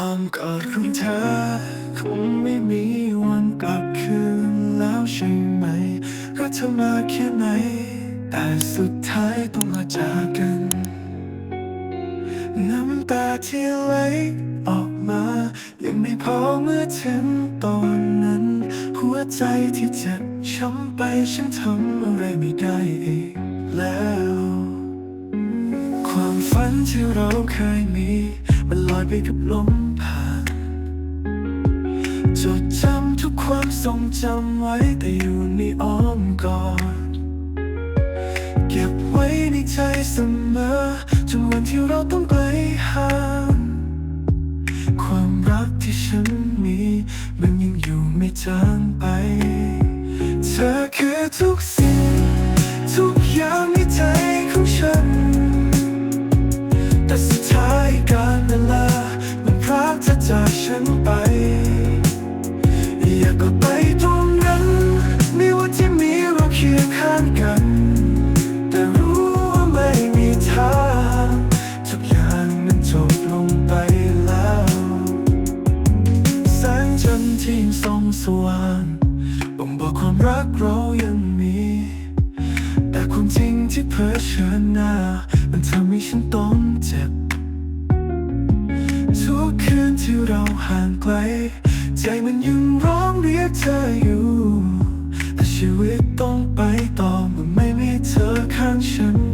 อ้อมกอดของเธอ คงไม่มีวันกลับคืนแล้วใช่ไหมรักเธอมาแค่ไหน แต่สุดท้ายต้องมาจากกัน น้ำตาที่ไหลออกมา ยังไม่พอเมื่อถึงตอนนั้น หัวใจที่เจ็บช้ำไปฉันทำอะไรไม่ได้อีกแล้ว ความฝันที่เราเคยมี มันลอยไปกับลม จดจำทุกความทรงจำไว้แต่อยู่ในอ้อมกอด เก็บไว้ในใจเสมอจนวันที่เราต้องไกลห่างความรักที่ฉันมีมันยังอยู่ไม่จางไป เธอคือทุกสิ่ง ทุกอย่างในใจของฉัน แต่สุดท้ายการเวลามันพรากเธอจากฉันไป ว่างบ่งบอกความรักเรายังมี แต่ความจริงที่เผชิญหน้า มันทำให้ฉันต้องเจ็บ ทุกคืนที่เราห่างไกล ใจมันยังร้องเรียกเธออยู่แต่ชีวิตต้องไปต่อเมื่อไม่มีเธอข้างฉัน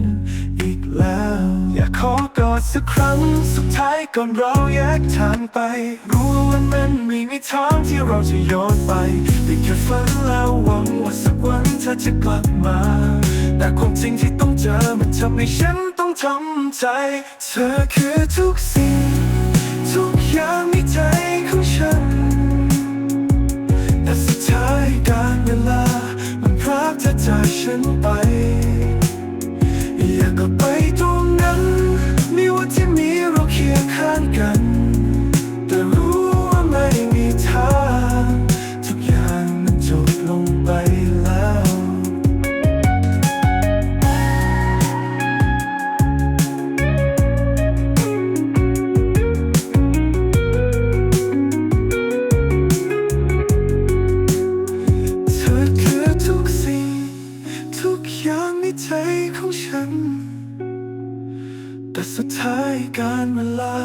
ดสักครั้งสุดท้ายก่อนเราแยกทางไป รู้ว่าวันนั้นไม่มีทางที่เราจะย้อนไปแต่แค่ฝันแล้วหวังว่าสักวันเธอจะกลับมา แต่ความจริงที่ต้องเจอมันทำให้ฉันต้องทำใจ เธอคือทุกสิ่ง ทุกอย่างในใจของฉัน แต่สุดท้ายการเวลา มันพรากเธอจากฉันไป อยากกลับไป แต่สุดท้ายการเวลา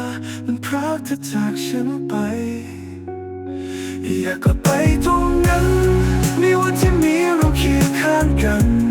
มันพรากเธอจากฉันไป อยากกลับไปตรงนั้นไม่ว่าที่มีเราเคียงข้างกัน